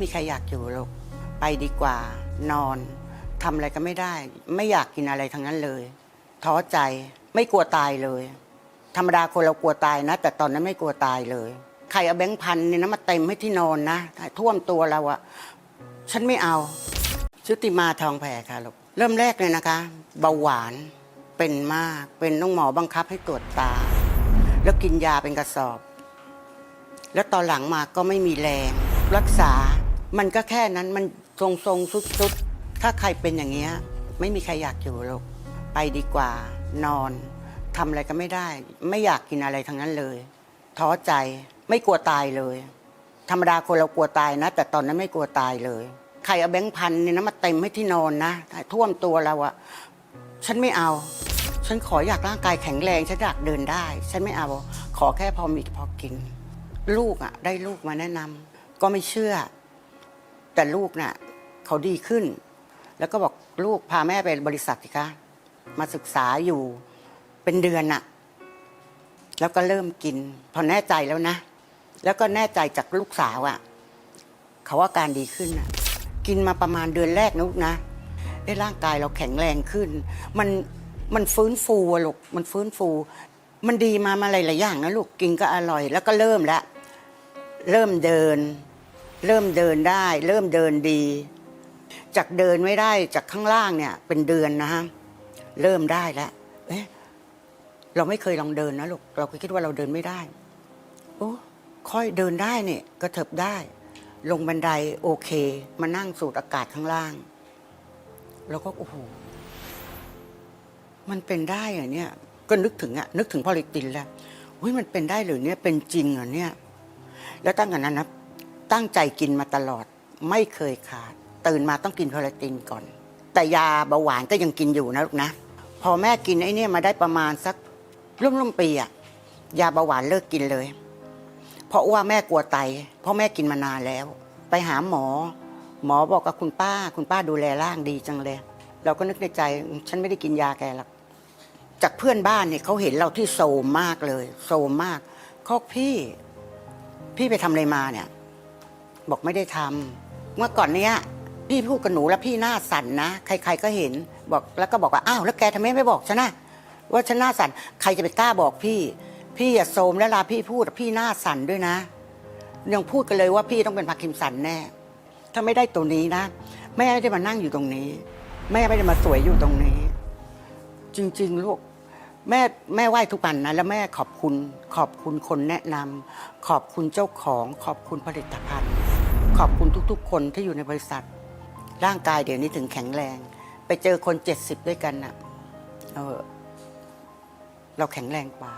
มีใครอยากอยู่หรอกไปดีกว่านอนทำอะไรก็ไม่ได้ ไม่อยากกินอะไรทั้งนั้นเลย ท้อใจไม่กลัวตายเลย ธรรมดาคนเรากลัวตายนะ แต่ตอนนั้นไม่กลัวตายเลยใครเอาแบงค์พันเนี่ยนะมาเต็มให้ที่นอนนะท่วมตัวเราอะฉันไม่เอาชุติมาทองแผ่ค่ะลูกเริ่มแรกเลยนะคะ เบาหวานเป็นมากเป็นต้องหมอบังคับให้ตรวจตา แล้วกินยาเป็นกระสอบ แล้วตอนหลังมาก็ไม่มีแรง รักษา มันก็แค่นั้นมันทรงทรงสุดๆถ้าใครเป็นอย่างเงี้ย ไม่มีใครอยากอยู่หรอกไปดีกว่า นอนทำอะไรก็ไม่ได้ ไม่อยากกินอะไรทั้งนั้นเลย ท้อใจไม่กลัวตายเลย ธรรมดาคนเรากลัวตายนะ แต่ตอนนั้นไม่กลัวตายเลยใครเอาแบงค์พันเนี่ยนะมาเต็มให้ที่นอนนะท่วมตัวเราอะฉันไม่เอา ฉันขออยากร่างกายแข็งแรงฉันอยากเดินได้ ฉันไม่เอา ขอแค่พอมีพอกิน ลูกอะได้ลูกมาแนะนำก็ไม่เชื่อ แต่ลูกน่ะเขาดีขึ้น แล้วก็บอกลูกพาแม่ไปบริษัทสิคะมาศึกษาอยู่เป็นเดือนน่ะ แล้วก็เริ่มกิน พอแน่ใจแล้วนะ แล้วก็แน่ใจจากลูกสาวอะ่ะ เขาว่าการดีขึ้นน่ะ กินมาประมาณเดือนแรกนะลูกนะไอ้ร่างกายเราแข็งแรงขึ้น มันมันฟื้นฟูอะลูกมันฟื้นฟู มันดีมามาหลายๆอย่างนะลูกกินก็อร่อย แล้วก็เริ่มแล้วเริ่มเดิน เริ่มเดินได้ เริ่มเดินดี จากเดินไม่ได้จากข้างล่างเนี่ยเป็นเดือนนะฮะเริ่มได้แล้วเอ๊ะเราไม่เคยลองเดินนะลูกเราก็คิดว่าเราเดินไม่ได้โอ้ค่อยเดินได้เนี่ยกระเถิบได้ ลงบันไดโอเค มานั่งสูดอากาศข้างล่าง แล้วก็โอ้โหมันเป็นได้เหรอเนี่ย ก็นึกถึงอะนึกถึงพอลิตินแล้วเฮ้ยมันเป็นได้หรือเนี่ยเป็นจริงเหรอเนี่ย แล้วตั้งแต่นั้นนะ ตั้งใจกินมาตลอดไม่เคยขาด ตื่นมาต้องกินพอลิตินก่อน แต่ยาเบาหวานก็ยังกินอยู่นะลูกนะ พอแม่กินไอ้เนี่ยมาได้ประมาณสักร่วมๆปีอะยาเบาหวานเลิกกินเลย เพราะว่าแม่กลัวไต เพราะแม่กินมานานแล้ว ไปหาหมอ หมอบอกกับคุณป้า คุณป้าดูแลร่างดีจังเลย เราก็นึกในใจฉันไม่ได้กินยาแกหรอกจากเพื่อนบ้านเนี่ยเขาเห็นเราที่โซมมากเลย โซมมากเขาบอกพี่ พี่ไปทำอะไรมาเนี่ย บอกไม่ได้ทำเมื่อก่อนเนี้ยพี่พูดกับหนูแล้วพี่หน้าสั่นนะ ใคร ๆก็เห็นบอกแล้วก็บอกว่าอ้าวแล้วแกทำไมไม่บอกฉันนะว่าฉันหน้าสั่นใครจะไปกล้าบอกพี่ พี่อย่าโซมแล้วลาพี่พูดพี่หน้าสั่นด้วยนะยังพูดกันเลยว่าพี่ต้องเป็นพาคินสันแน่ ถ้าไม่ได้ตัวนี้นะแม่ไม่ได้มานั่งอยู่ตรงนี้ แม่ไม่ได้มาสวยอยู่ตรงนี้ จริง ๆ ลูกแม่แม่ไหว้ทุกวันนะแล้วแม่ขอบคุณ ขอบคุณคนแนะนำขอบคุณเจ้าของ ขอบคุณผลิตภัณฑ์ ขอบคุณทุก ๆ คนที่อยู่ในบริษัท ร่างกายเดี๋ยวนี้ถึงแข็งแรง ไปเจอคนเจ็ดสิบด้วยกันน่ะ เออ เราแข็งแรงกว่า